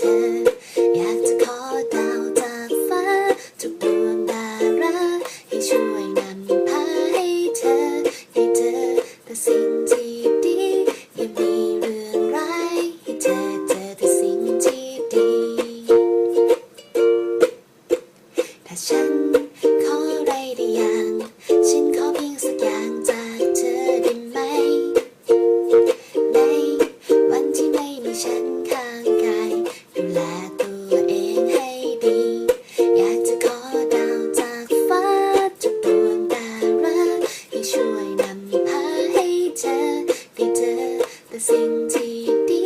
pretend สิ่งที่ดี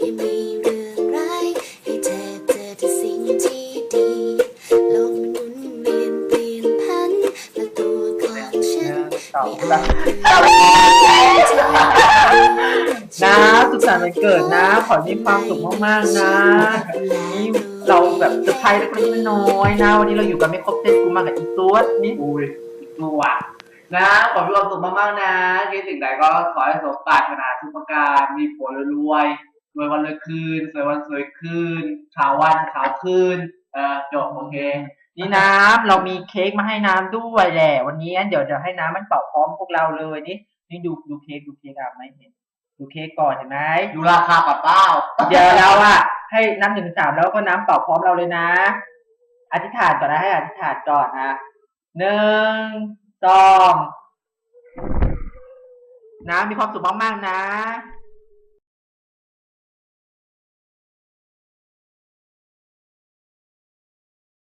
ยังมีเรื่องร้ายให้เธอเจอแต่สิ่งที่ดีโลกมนหมุนเวียนเปลี่ยนพันและตัวของฉันไม่อาจเปลี่ยนะสุขสันต์วันเกิดนะ ขอให้มีความสุขมากๆนะนี่เราแบบเซอร์ไพรส์เล็กน้อยนะ วันนี้เราอยู่กันไม่ครบเซตกูมากับอีตัวนี่อุ้ยตัว นะขอมีความสุขมากๆนะคิดสิ่งใดก็ขอให้สมปรารถนาทุกประการมีผลรวยรวยวันรวยคืนสวยวันสวยคืนขาววันขาวคืนเออจบโอเคนี่น้ำเรามีเค้กมาให้น้ำด้วยแหละวันนี้งั้นเดี๋ยวเดี๋ยวให้น้ำมันเป่าพร้อมพวกเราเลยนี่นี่ดูดูเค้กดูเค้กอะไม่เห็นดูเค้กก่อนเห็นไหมดูราคาปัดเป้าเดี๋ยวเราอะให้น้ำหนึ่งสามแล้วก็น้ำเป่าพร้อมเราเลยนะ อธิษฐานก่อนนะให้อธิษฐานก่อนนะหนึ่ง สองนะมีความสุขมากๆนะ